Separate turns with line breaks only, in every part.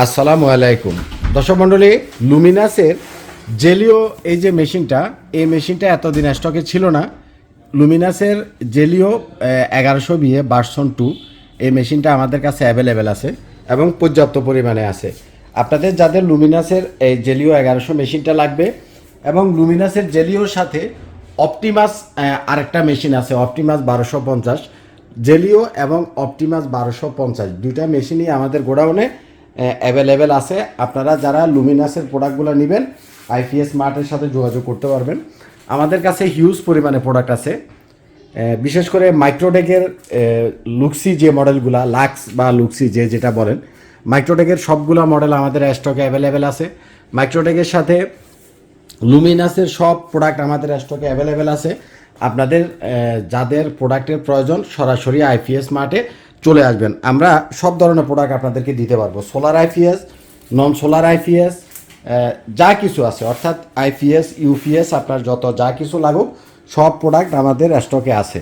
আসসালামু আলাইকুম। দর্শক মণ্ডলী, লুমিনাসের জেলিও এই যে মেশিনটা, এই মেশিনটা এতদিন স্টকে ছিল না। লুমিনাসের জেলিও এগারোশো বিয়ে বার্সন টু এই মেশিনটা আমাদের কাছে অ্যাভেলেবেল আছে এবং পর্যাপ্ত পরিমাণে আছে। আপনাদের যাদের লুমিনাসের এই জেলিও এগারোশো মেশিনটা লাগবে এবং লুমিনাসের জেলিওর সাথে অপটিমাস আরেকটা মেশিন আছে অপটিমাস বারোশো পঞ্চাশ। জেলিও এবং অপটিমাস বারোশো পঞ্চাশ, দুইটা মেশিনই আমাদের গোডাউনে অ্যাভেলেবেল আছে। আপনারা যারা লুমিনাসের প্রোডাক্টগুলো নেবেন আইপিএস মার্টের সাথে যোগাযোগ করতে পারবেন। আমাদের কাছে হিউজ পরিমাণে প্রোডাক্ট আছে। বিশেষ করে মাইক্রোটেকের লুক্সি যে মডেলগুলা লাক্স বা লুক্সি যে যেটা বলেন মাইক্রোটেকের সবগুলো মডেল আমাদের স্টকে অ্যাভেলেবেল আছে। মাইক্রোটেকের সাথে লুমিনাসের সব প্রোডাক্ট আমাদের স্টকে অ্যাভেলেবেল আছে। আপনাদের যাদের প্রোডাক্টের প্রয়োজন, সরাসরি আইপিএস মার্টে চলে আসবেন। আমরা সব ধরনের প্রোডাক্ট আপনাদেরকে দিতে পারব। Solar IPS non solar IPS যা কিছু আছে, অর্থাৎ আইপিএস ইউপিএস আপনার যত যা কিছু লাগুক, সব প্রোডাক্ট আমাদের স্টকে আছে।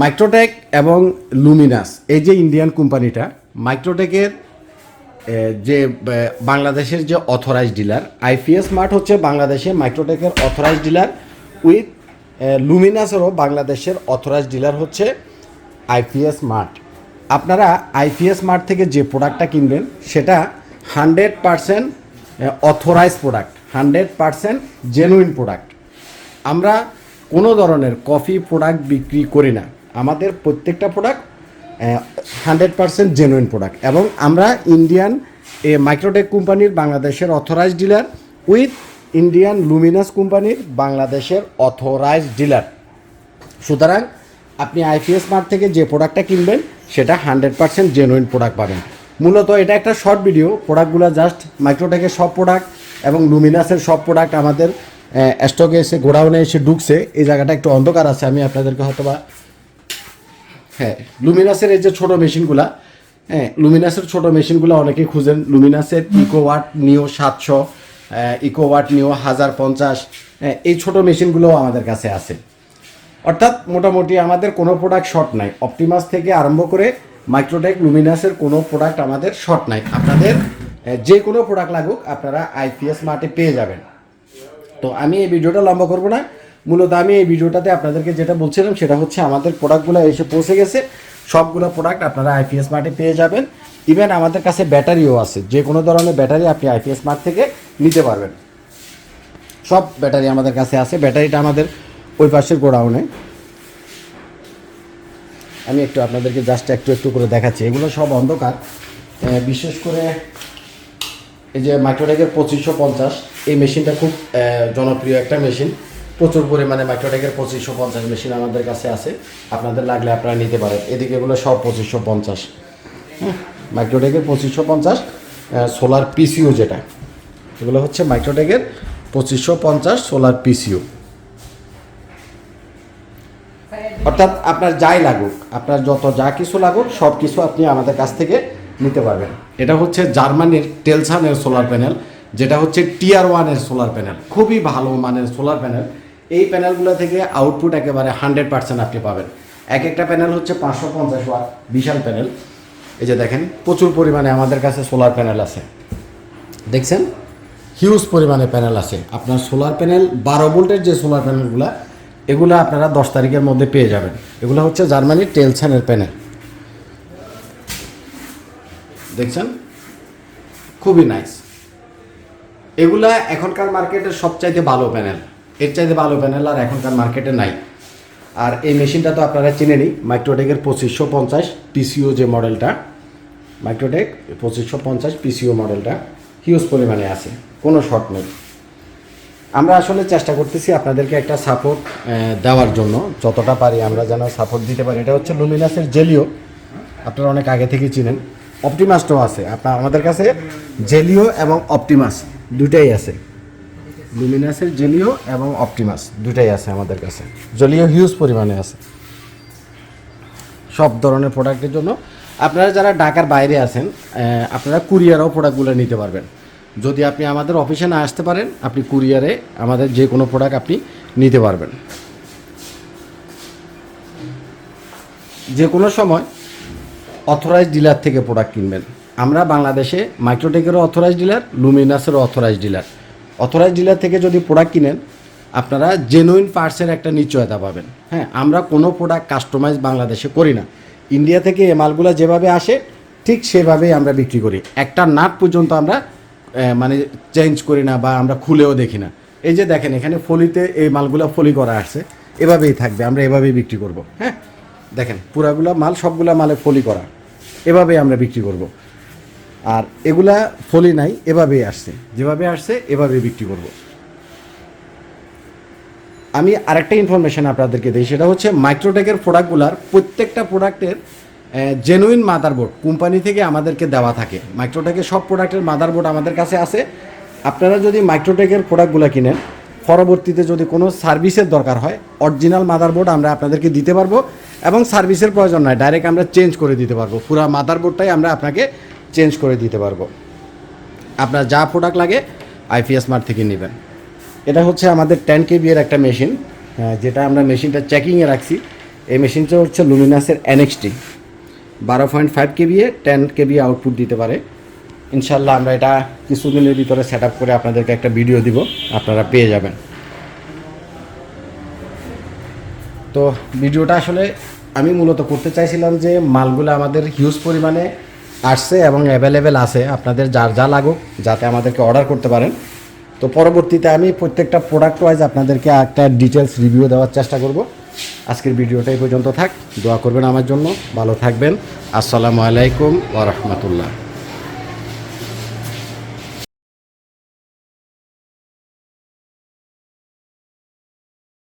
মাইক্রোটেক এবং লুমিনাস এই যে ইন্ডিয়ান কোম্পানিটা মাইক্রোটেকের যে বাংলাদেশের যে অথরাইজ ডিলার আইপিএস মার্ট হচ্ছে বাংলাদেশে মাইক্রোটেকের অথরাইজ ডিলার উইথ লুমিনাসেরও বাংলাদেশের অথরাইজ ডিলার হচ্ছে আইপিএস মার্ট আপনারা আইপিএস মার্ট থেকে যে প্রোডাক্টটা কিনবেন, সেটা hundred percent authorize product hundred percent genuine product আমরা কোনো ধরনের কফি প্রোডাক্ট বিক্রি করি না। আমাদের প্রত্যেকটা product hundred percent genuine product এবং আমরা ইন্ডিয়ান এ মাইক্রোটেক কোম্পানির বাংলাদেশের authorize dealer with Indian Luminous কোম্পানির বাংলাদেশের অথরাইজ ডিলার সুতরাং আপনি আইপিএস মার্ট থেকে যে প্রোডাক্টটা কিনবেন সেটা হান্ড্রেড পার্সেন্ট জেনুইন প্রোডাক্ট পাবেন। মূলত এটা একটা শর্ট ভিডিও প্রোডাক্টগুলো জাস্ট মাইক্রোটেকের সব প্রোডাক্ট এবং লুমিনাসের সব প্রোডাক্ট আমাদের স্টকে এসে গোডাউনে এসে ঢুকছে। এই জায়গাটা একটু অন্ধকার আছে আমি আপনাদেরকে হয়তো বা হ্যাঁ লুমিনাসের এই যে ছোটো মেশিনগুলা হ্যাঁ লুমিনাসের ছোটো মেশিনগুলো অনেকেই খুঁজেন। লুমিনাসের ইকো ওয়াট নিও সাতশো ইকো ওয়াট নিও হাজার পঞ্চাশ হ্যাঁ, এই ছোটো মেশিনগুলোও আমাদের কাছে আছে। অর্থাৎ মোটামুটি আমাদের কোনো প্রোডাক্ট শর্ট নাই। অপটিমাস থেকে আরম্ভ করে মাইক্রোটেক লুমিনাসের কোনো প্রোডাক্ট আমাদের শর্ট নাই। আপনাদের যে কোনো প্রোডাক্ট লাগুক, আপনারা আইপিএস মার্টে পেয়ে যাবেন। তো আমি এই ভিডিওটা লম্বা করব না। মূলত আমি এই ভিডিওটাতে আপনাদেরকে যেটা বলছিলাম, সেটা হচ্ছে আমাদের প্রোডাক্টগুলো এসে পৌঁছে গেছে। সবগুলো প্রোডাক্ট আপনারা আইপিএস মার্টে পেয়ে যাবেন। ইভেন আমাদের কাছে ব্যাটারিও আছে। যে কোনো ধরনের ব্যাটারি আপনি আইপিএস মার্ট থেকে নিতে পারবেন। সব ব্যাটারি আমাদের কাছে আছে। ব্যাটারিটা আমাদের ওই পাশের গোডাউনে। আমি একটু আপনাদেরকে জাস্ট একটু একটু করে দেখাচ্ছি। এগুলো সব অন্ধকার। বিশেষ করে এই যে মাইক্রোটেকের পঁচিশশো পঞ্চাশ, এই মেশিনটা খুব জনপ্রিয় একটা মেশিন। প্রচুর পরিমাণে মাইক্রোটেকের পঁচিশশো পঞ্চাশ মেশিন আমাদের কাছে আছে। আপনাদের লাগলে আপনারা নিতে পারেন। এদিকে এগুলো সব পঁচিশশো পঞ্চাশ। হ্যাঁ মাইক্রোটেকের পঁচিশশো পঞ্চাশ সোলার পিসিও যেটা। এগুলো হচ্ছে মাইক্রোটেকের পঁচিশশো পঞ্চাশ সোলার পিসিও অর্থাৎ আপনার যাই লাগুক, আপনার যত যা কিছু লাগুক, সব কিছু আপনি আমাদের কাছ থেকে নিতে পারবেন। এটা হচ্ছে জার্মানির টেলসানের সোলার প্যানেল, যেটা হচ্ছে টিয়ার ওয়ানের সোলার প্যানেল। খুবই ভালো মানের সোলার প্যানেল। এই প্যানেলগুলো থেকে আউটপুট একেবারে হান্ড্রেড পার্সেন্ট আপনি পাবেন। এক একটা প্যানেল হচ্ছে পাঁচশো পঞ্চাশ ওয়াট, বিশাল প্যানেল। এই যে দেখেন, প্রচুর পরিমাণে আমাদের কাছে সোলার প্যানেল আছে। দেখছেন? হিউজ পরিমাণে প্যানেল আছে। আপনার সোলার প্যানেল, বারো ভোল্টের যে সোলার প্যানেলগুলো এগুলো আপনারা দশ তারিখের মধ্যে পেয়ে যাবেন। এগুলো হচ্ছে জার্মানির টেলসানের প্যানেল। দেখছেন? খুবই নাইস। এগুলা এখনকার মার্কেটের সবচাইতে ভালো প্যানেল। এর চাইতে ভালো প্যানেল আর এখনকার মার্কেটে নাই। আর এই মেশিনটা তো আপনারা চিনেনই। মাইক্রোটেকের পঁচিশশো পঞ্চাশ পিসিও যে মডেলটা মাইক্রোটেক পঁচিশশো পঞ্চাশ পিসিও মডেলটা হিউজ পরিমাণে আছে। কোনো শর্ট নেই। আমরা আসলে চেষ্টা করতেছি আপনাদেরকে একটা সাপোর্ট দেওয়ার জন্য। যতটা পারি আমরা যেন সাপোর্ট দিতে পারি। এটা হচ্ছে লুমিনাসের জেলিও আপনারা অনেক আগে থেকে চিনেন। অপটিমাসটাও আছে। আপনার আমাদের কাছে জেলিও এবং অপটিমাস দুটাই আছে। লুমিনাসের জেলিও এবং অপটিমাস দুটাই আছে আমাদের কাছে। জেলিও হিউজ পরিমাণে আছে। সব ধরনের প্রোডাক্টের জন্য। আপনারা যারা ঢাকার বাইরে আছেন আপনারা কুরিয়ারও প্রোডাক্টগুলো নিতে পারবেন। যদি আপনি আমাদের অফিসে না আসতে পারেন, আপনি কুরিয়ারে আমাদের যে কোনো প্রোডাক্ট আপনি নিতে পারবেন। যে কোনো সময় অথরাইজ ডিলার থেকে প্রোডাক্ট কিনবেন। আমরা বাংলাদেশে মাইক্রোটেকেরও অথরাইজ ডিলার লুমিনাসেরও অথরাইজ ডিলার অথরাইজ ডিলার থেকে যদি প্রোডাক্ট কিনেন, আপনারা জেনুইন পার্টসের একটা নিশ্চয়তা পাবেন। হ্যাঁ আমরা কোনো প্রোডাক্ট কাস্টমাইজ বাংলাদেশে করি না। ইন্ডিয়া থেকে এই মালগুলো যেভাবে আসে, ঠিক সেভাবেই আমরা বিক্রি করি। একটা নাট পর্যন্ত আমরা মানে চেঞ্জ করি না বা আমরা খুলেও দেখি না। এই যে দেখেন, এখানে ফলিতে এই মালগুলো ফলি করা আসছে এভাবেই থাকবে, আমরা এভাবেই বিক্রি করব হ্যাঁ? দেখেন, পুরাগুলা মাল, সবগুলা মালে ফলি করা। এভাবেই আমরা বিক্রি করব। আর এগুলা ফলি নাই, এভাবেই আসছে। যেভাবে আসছে, এভাবেই বিক্রি করব। আমি আরেকটা ইনফরমেশন আপনাদেরকে দিই, সেটা হচ্ছে মাইক্রোটেকের প্রোডাক্টগুলার প্রত্যেকটা প্রোডাক্টের জেনুইন মাদারবোর্ড কোম্পানি থেকে আমাদেরকে দেওয়া থাকে। মাইক্রোটেকের সব প্রোডাক্টের মাদারবোর্ড আমাদের কাছে আছে। আপনারা যদি মাইক্রোটেকের প্রোডাক্টগুলো কিনেন, পরবর্তীতে যদি কোনো সার্ভিসের দরকার হয় অরিজিনাল মাদারবোর্ড আমরা আপনাদেরকে দিতে পারব এবং সার্ভিসের প্রয়োজন নয় ডাইরেক্ট আমরা চেঞ্জ করে দিতে পারব। পুরো মাদারবোর্ডটাই আমরা আপনাকে চেঞ্জ করে দিতে পারব। আপনার যা প্রোডাক্ট লাগে আইপিএস মার্ট থেকে নেবেন। এটা হচ্ছে আমাদের টেন কেবি এর একটা মেশিন যেটা আমরা মেশিনটা চেকিংয়ে রাখছি। এই মেশিনটা হচ্ছে লুমিনাসের এনএক্সটি বারো পয়েন্ট ফাইভ কেবি এ টেন কেবি আউটপুট দিতে পারে। ইনশাল্লাহ আমরা এটা কিছুদিনের ভিতরে সেট আপ করে আপনাদেরকে একটা ভিডিও দিব, আপনারা পেয়ে যাবেন। তো ভিডিওটা আসলে আমি মূলত করতে চাইছিলাম যে মালগুলো আমাদের হিউজ পরিমাণে আসছে এবং অ্যাভেলেবেল আছে, আপনাদের যার যা লাগুক, যাতে আমাদেরকে অর্ডার করতে পারেন। তো পরবর্তীতে আমি প্রত্যেকটা প্রোডাক্ট ওয়াইজ আপনাদেরকে একটা ডিটেলস রিভিউ দেওয়ার চেষ্টা করব। আজকের ভিডিওটাই পর্যন্ত থাক। দোয়া করবেন আমার জন্য। ভালো থাকবেন। আসসালামু আলাইকুম ওয়া রাহমাতুল্লাহ।